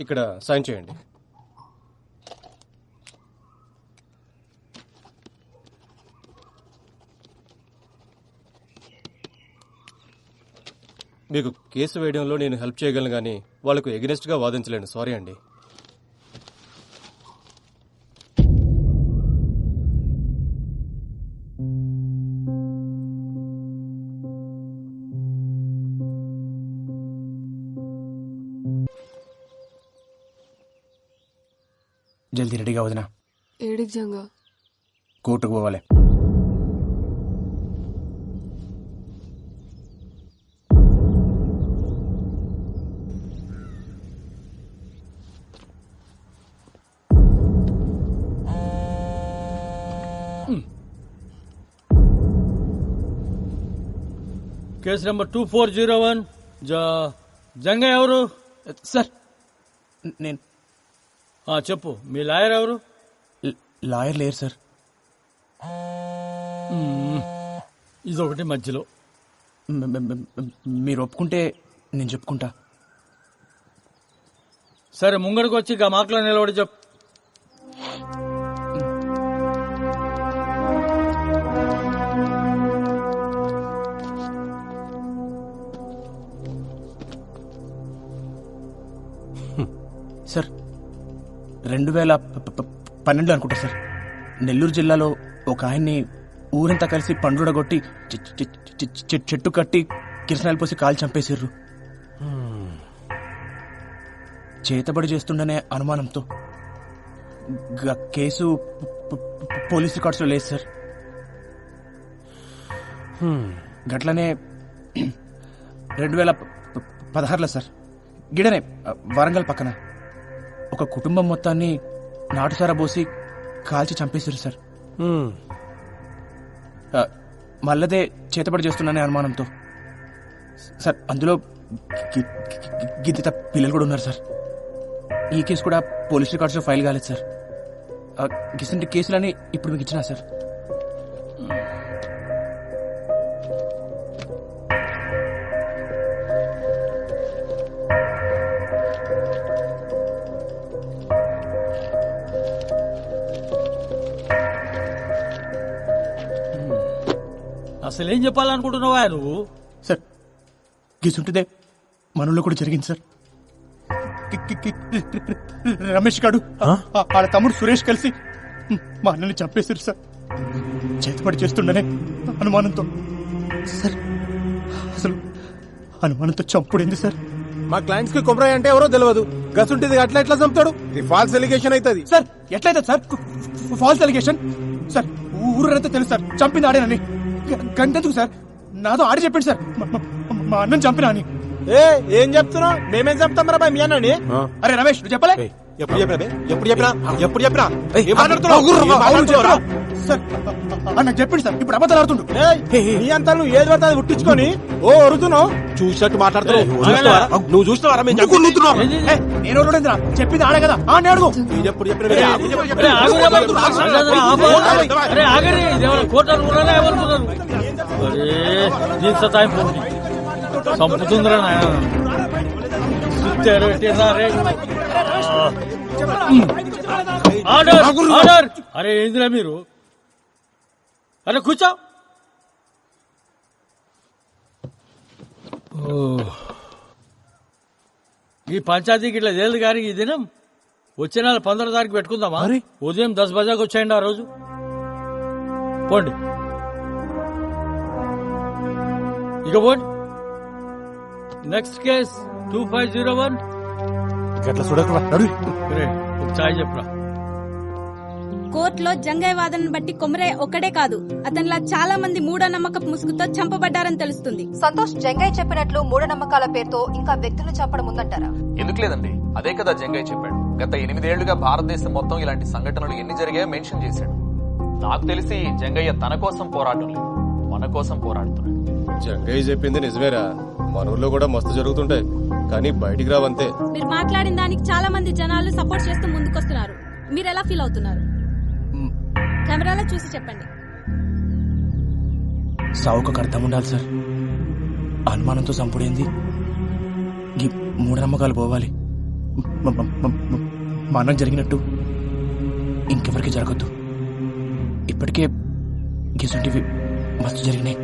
ఇక్కడ సైన్ చేయండి. మీకు కేసు వేయడంలో నేను హెల్ప్ చేయగలను కానీ వాళ్ళకు ఎగనెస్ట్గా వాదించలేను. సారీ అండి. జల్దీ రెడీగా వదిన. ఏడికి జంగా? కోర్టుకు పోవాలి. Case number two four zero one. Janga ఎవరు? సార్ నేను చెప్పు. మీ లాయర్ ఎవరు? లాయర్ లేరు సార్. ఇదొకటి మధ్యలో. మీరు ఒప్పుకుంటే నేను చెప్పుకుంటా. సరే ముంగడికి వచ్చి ఇక మాటలో నిలబడి చెప్పు రెండు వేల పన్నెండు అనుకుంటా సార్. నెల్లూరు జిల్లాలో ఒక ఆయన్ని ఊరంతా కలిసి పండుడగొట్టి చె- చెట్టు కట్టి కిరసనాలు పోసి కాలు చంపేసిర్రు. చేతబడి చేస్తుండనే అనుమానంతో. గ- కేసు పోలీస్ రికార్డ్స్లో లేదు సార్. గట్లనే రెండు వేల పదహారులో సార్. గిడనే వరంగల్ పక్కన. ఒక కుటుంబం మొత్తాన్ని నాటుసారా పోసి కాల్చి చంపేశారు సార్. మల్లదే చేతబడి చేస్తున్నానే అనుమానంతో. సార్ అందులో గిద్దిత పిల్లలు కూడా ఉన్నారు సార్. ఈ కేసు కూడా పోలీస్ రికార్డ్స్లో ఫైల్ కాలేదు సార్. గిసంటి కేసులని ఇప్పుడు మీకు ఇచ్చినా సార్. అసలు ఏం చెప్పాలనుకుంటున్నావా నువ్వు సార్ గిసుంటిదే మనలో కూడా జరిగింది సార్. రమేష్ గాడు ఆ- వాళ్ళ తమ్ముడు సురేష్ కలిసి మా అన్నని చంపేశారు సార్. చేతిపడి చేస్తుండనే అనుమానంతో. సార్ అసలు అనుమానంతో చంపుడైంది సార్? మా క్లయింట్స్కి కొబ్బరి అంటే ఎవరో తెలియదు గసుంటిది అట్లా ఎట్లా చంపుతాడు? ఇది ఫాల్స్ ఎలిగేషన్ అవుతుంది సార్ ఎట్లయితే సార్ ఫాల్స్ అలిగేషన్ సార్ ఊరంతా తెలుసు సార్ చంపింది ఆడేనని. గంటెందుకు సార్? నాతో ఆడి చెప్పండి సార్. మా- అన్నని చంపినా అని. ఏ ఏం చెప్తున్నావు? మేమేం చెప్తాం రా మీ అన్నని? అరే రమేష్ నువ్వు చెప్పలే? ఎప్పుడు చెప్పినా బే? ఎప్పుడు చెప్పినా? ఎప్పుడు చెప్పినా? ఏం మాట్లాడుతున్నావు? సార్ నాకు చెప్పింది సార్. ఇప్పుడు అబద్ధాలు ఆడుతుండు. ఏయ్, నీ అంతా నువ్వు ఏది పడితే అది పుట్టించుకొని ఓ ఒరుతున్నావు చూసినట్టు మాట్లాడుతున్నావు? నువ్వు చూస్తావా నేను ఎవరుడేంద్రా చెప్పింది ఆడే కదా. ఆ ఇది ఎప్పుడు చంపుతుందిరా నాయన. Order order. అరే ఏందిరా మీరు? అరే కూర్చో. ఓ. ఈ పంచాయతీకి ఇట్లా తేలిదు కానీ ఈ దినం వచ్చే నెల పంద్రహ తారీఖు పెట్టుకుందామా. ఉదయం దస్ బజాకి వచ్చేయండి ఆ రోజు. పోండి. ఇక పోండి. Next case two five zero one. గట్ల చూడకరా చాయ్ చెప్పురా? కోర్టులో జంగయ్య వాదనను బట్టి కొమరే ఒక్కడే కాదు అతనిలా చాలా మంది మూఢనమ్మకపు ముసుగుతో చంపబడ్డారని తెలుస్తుంది. సంతోష్ జంగయ్య చెప్పినట్లు మూఢనమ్మకాల పేరుతో ఇంకా వ్యక్తులు చంపడం ఉందంటారా? ఎందుకు లేదండి? అదే కదా జంగయ్య చెప్పాడు. గత ఎనిమిదేళ్ళుగా భారతదేశం మొత్తం ఇలాంటి సంఘటనలు ఎన్ని జరిగాయో మెన్షన్ చేశాడు. నాకు తెలిసి జంగయ్య తన కోసం పోరాటం లేదు. మన కోసం పోరాడుతున్నాడు. జంగయ్య చెప్పింది నిజమేరా. మన ఊర్లో కూడా మస్తు జరుగుతుంటాయి. కానీ బయటికి రావంతే. మీరు మాట్లాడిన దానికి చాలా మంది జనాలు సపోర్ట్ చేస్తూ ముందుకొస్తున్నారు. మీరు ఎలా ఫీల్ అవుతున్నారు? కెమెరాలో చూసి చెప్పండి. సావుకు అర్థం ఉండాలి సార్. అనుమానంతో చంపుడేంది ఈ మూఢనమ్మకాలు పోవాలి. మనం జరిగినట్టు ఇంకెవరికి జరగద్దు. ఇప్పటికే గిసుంటివి మస్తు జరిగినాయి.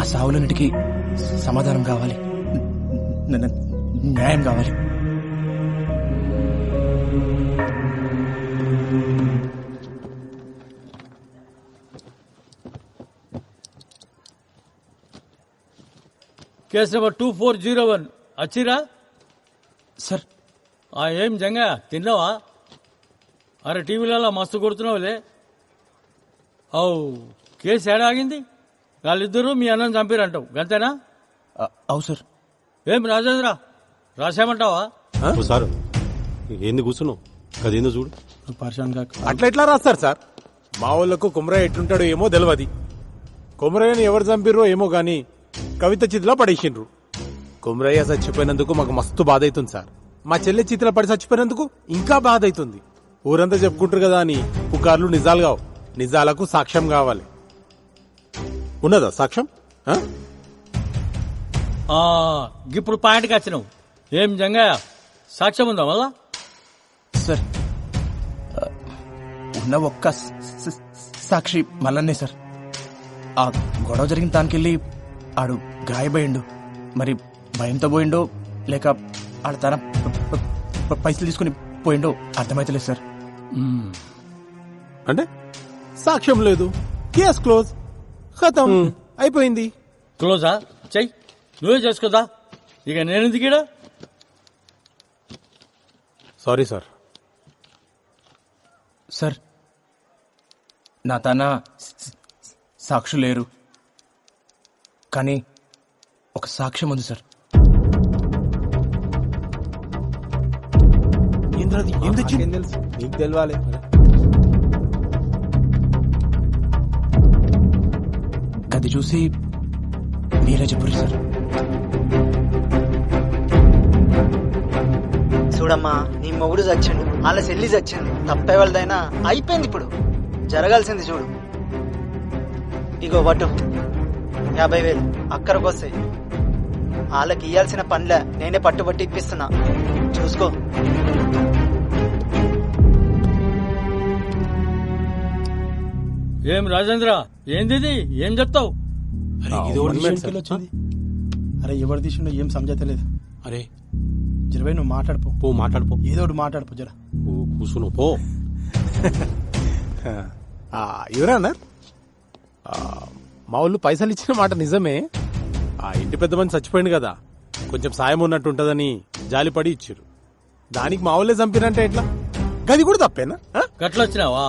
ఆ సావులన్నిటికీ సమాధానం కావాలి. న్యాయం కావాలి. Case number two four zero one. వచ్చిరా సార్. ఏం జంగా? తిన్నావా? అరే టీవీలలో మస్తు కొడుతున్నావులే. అవు కేసు ఏడా ఆగింది వాళ్ళిద్దరూ మీ అన్నం చంపిరంటావు. గంతేనా? అ- అవు సార్. ఏం రాజేంద్ర? రాసామంటావా ఓ సారు. ఏంది కూర్చున్నావు? అదేందో చూడు. అట్లా ఎట్లా రాస్తారు సార్? మా వాళ్ళకు కుమరయ్య ఎట్లుంటాడో ఏమో తెలియదు కుమరయ్యని ఎవరు చంపిర్రో ఏమో గాని కవిత చితిలో పడేసిండ్రు. కుమరయ్య చచ్చిపోయినందుకు మాకు మస్తు బాధ అవుతుంది సార్. మా చెల్లె చితిలో పడి చచ్చిపోయినందుకు ఇంకా బాధ అవుతుంది ఊరంతా చెప్పుకుంటారు కదా అని పుకార్లు నిజాలు కావు. నిజాలకు సాక్ష్యం కావాలి. ఉన్నదా సాక్ష్యం? ఆ? ఆ, ఇప్పుడు పాయింట్కి వచ్చినావు. ఏం జంగా సాక్ష్యం ఉందా మళ్ళా? సార్ ఆ, ఉన్న ఒక్క స- స- సాక్షి మల్లన్నే సార్. ఆ గొడవ జరిగిన దానికెళ్ళి ఆడు గాయపోయిండు మరి భయంతో పోయిండో లేక ఆడ తన పైసలు తీసుకుని పోయిండో అర్థమైతలేదు సార్. అంటే? సాక్ష్యం లేదు. Case close. ఖతం. అయిపోయింది. క్లోజా? చెయ్యి నువ్వే చేసుకోదా? ఇక నేను దిగిడా సారీ సార్. సార్ నా తన స- సాక్షులు లేరు కానీ ఒక సాక్ష్యం ఉంది సార్. తెలుసు. నీకు తెలవాలి గది చూసి మీరే చెప్పురు సార్. చూడమ్మా నీ మొగుడు చచ్చిండు వాళ్ళ చెల్లి చచ్చింది. తప్పే వాళ్ళదైనా అయిపోయింది ఇప్పుడు. జరగాల్సింది చూడు. ఇగో పట్టు. యాభై వేలు. అక్కడికి వస్తాయి వాళ్ళకి ఇయ్యాల్సిన పనులే నేనే పట్టుబట్టి ఇప్పిస్తున్నా. చూసుకో. ఏం రాజేంద్ర? ఏంది? ఏం చెప్తావు? ఇది ఎవరు తీసిండు? sir. అరే ఎవరు తీసిండో ఏం అరే. జరవై నువ్వు మాట్లాడిపో. పో మాట్లాడుపో. ఏదో ఒకటి మాట్లాడిపో జర. ఓ, కూర్చున్నావు పో. ఆ, మా వాళ్ళు పైసలు ఇచ్చిన మాట నిజమే. ఆ ఇంటి పెద్ద మంది చచ్చిపోయింది కదా. కొంచెం సాయం ఉన్నట్టుంటదని జాలిపడి ఇచ్చారు దానికి మా వాళ్ళే చంపినంటే ఎట్లా? గది కూడా తప్పేనా? ఆ? గట్లొచ్చినావా?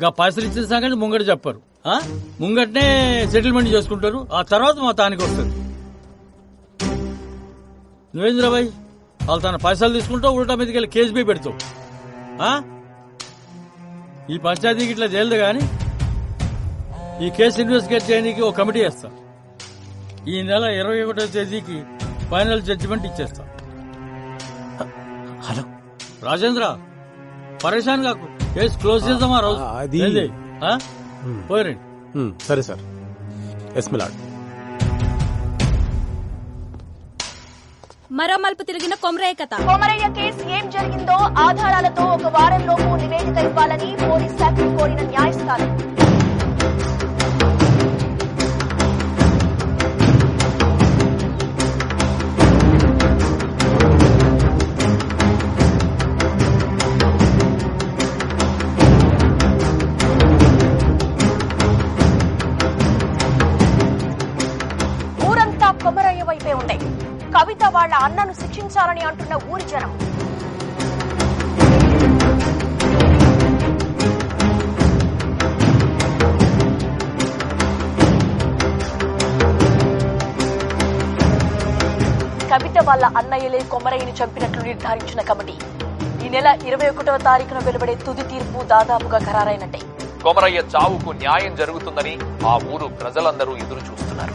గా పైసలు ఇచ్చిన సంగతి ముంగట చెప్పరు. ముంగట్నే ముంగటనే సెటిల్మెంట్ చేసుకుంటారు. ఆ తర్వాత మా తానికి వస్తారు నువ్వేంద్రబాయ్ వాళ్ళు తన పైసలు తీసుకుంటావు ఉల్టా మీదకి వెళ్ళి కేసు బీ పెడతావు. ఈ పంచాయతీకి ఇట్లా తేలదు కానీ ఈ కేసు ఇన్వెస్టిగేట్ చేయడానికి ఒక కమిటీ వేస్తా. ఈ నెల ఇరవై ఒకటో తేదీకి ఫైనల్ జడ్జిమెంట్ ఇచ్చేస్తా. హలో. రాజేంద్ర పరేషాన్ కాకు కేసు క్లోజ్ చేద్దామా రోజు? అది- ఏంది? ఆ? పోయిరండి. ఉమ్, సరే సార్. Yes my lord. మరో మలుపు తిరిగిన కొమరయ్య కథ. కోమరయ్య కేసు ఏం జరిగిందో ఆధారాలతో ఒక వారంలోపు నివేదిక ఇవ్వాలని పోలీస్ శాఖను కోరిన న్యాయస్థానం. అన్నను శిక్షించాలని అంటున్న ఊరి జనం. కవిత వాళ్ళ అన్నయ్యలే కొమరయ్యని చంపినట్లు నిర్ధారించిన కమిటీ. ఈ నెల ఇరవై ఒకటవ తారీఖున వెలువడే తుది తీర్పు దాదాపుగా ఖరారైనట్టే. కొమరయ్య చావుకు న్యాయం జరుగుతుందని ఆ ఊరు ప్రజలందరూ ఎదురు చూస్తున్నారు